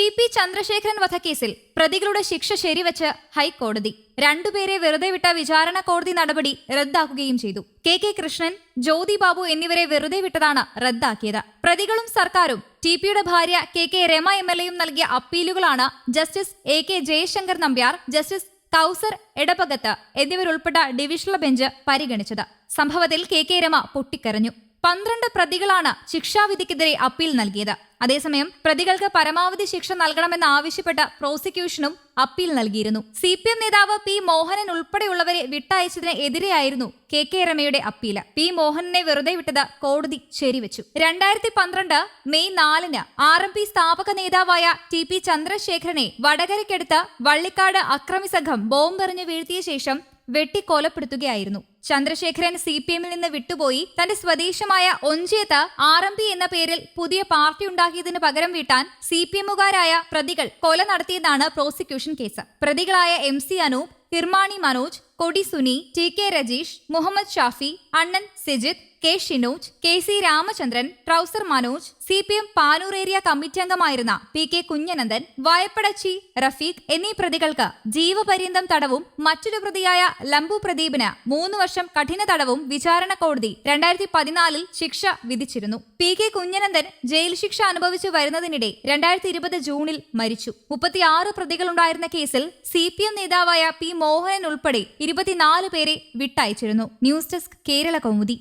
T P Chandrasekharan വധക്കേസിൽ പ്രതികളുടെ ശിക്ഷ ശരിവച്ച് ഹൈക്കോടതി. രണ്ടുപേരെ വെറുതെ വിട്ട വിചാരണ കോടതി നടപടി റദ്ദാക്കുകയും ചെയ്തു. കെ കെ കൃഷ്ണൻ ജ്യോതി ബാബു എന്നിവരെ വെറുതെ വിട്ടതാണ് റദ്ദാക്കിയത്. പ്രതികളും സർക്കാരും ടി പിയുടെ ഭാര്യ K K Rema M L എയും നൽകിയ അപ്പീലുകളാണ് justice A K Jayasankar Nambiar justice Kauser Edappagath എന്നിവരുൾപ്പെട്ട divisional bench പരിഗണിച്ചത്. സംഭവത്തിൽ കെ കെ രമ പൊട്ടിക്കരഞ്ഞു. പന്ത്രണ്ട് പ്രതികളാണ് ശിക്ഷാവിധിക്കെതിരെ അപ്പീൽ നൽകിയത്. അതേസമയം പ്രതികൾക്ക് പരമാവധി ശിക്ഷ നൽകണമെന്ന് ആവശ്യപ്പെട്ട പ്രോസിക്യൂഷനും അപ്പീൽ നൽകിയിരുന്നു. സി പി എം നേതാവ് പി മോഹനൻ ഉൾപ്പെടെയുള്ളവരെ വിട്ടയച്ചതിന് എതിരെയായിരുന്നു കെ കെ രമയുടെ അപ്പീൽ പി മോഹനനെ വെറുതെ വിട്ടത് കോടതി ശരിവെച്ചു. രണ്ടായിരത്തി പന്ത്രണ്ട് മെയ് നാലിന് ആർ എം പി സ്ഥാപക നേതാവായ ടി പി ചന്ദ്രശേഖരനെ വടകരയ്ക്കടുത്ത് വള്ളിക്കാട് അക്രമി സംഘം ബോംബെറിഞ്ഞ് വീഴ്ത്തിയ ശേഷം വെട്ടിക്കൊലപ്പെടുത്തുകയായിരുന്നു. ചന്ദ്രശേഖരൻ സി പി എമ്മിൽ നിന്ന് വിട്ടുപോയി. തന്റെ സ്വദേശമായ ഒഞ്ചേത്ത് ആർ എം പി എന്ന പേരിൽ പുതിയ പാർട്ടി ഉണ്ടാക്കിയതിന് പകരം വീട്ടാൻ സി പി എമ്മുകാരായ പ്രതികൾ കൊല നടത്തിയതാണ് പ്രോസിക്യൂഷൻ കേസ്. പ്രതികളായ M C Anoop Kirmani Manoj Kodi Suni T K Rajeesh Muhammad Shafi Annan Sijith K Shinoj K C Ramachandran trouser Manoj C P M Panoor area committee അംഗമായിരുന്ന P K Kunhanandan വായപ്പടച്ചി Rafeeq എന്നീ പ്രതികൾക്ക് ജീവപര്യന്തം തടവും മറ്റൊരു പ്രതിയായ ലംബു പ്രദീപിന് മൂന്ന് വർഷം കഠിന തടവും വിചാരണ കോടതി രണ്ടായിരത്തി പതിനാലിൽ ശിക്ഷ വിധിച്ചിരുന്നു. പി കെ കുഞ്ഞനന്ദൻ ജയിൽ ശിക്ഷ അനുഭവിച്ചു വരുന്നതിനിടെ രണ്ടായിരത്തി ഇരുപത് ജൂണിൽ മരിച്ചു. മുപ്പത്തിയാറ് പ്രതികളുണ്ടായിരുന്ന കേസിൽ സി പി എം നേതാവായ പി മോഹനൻ ഉൾപ്പെടെ ഇരുപത്തിനാല് പേരെ വിട്ടയച്ചിരുന്നു. News desk Kerala Kaumudi.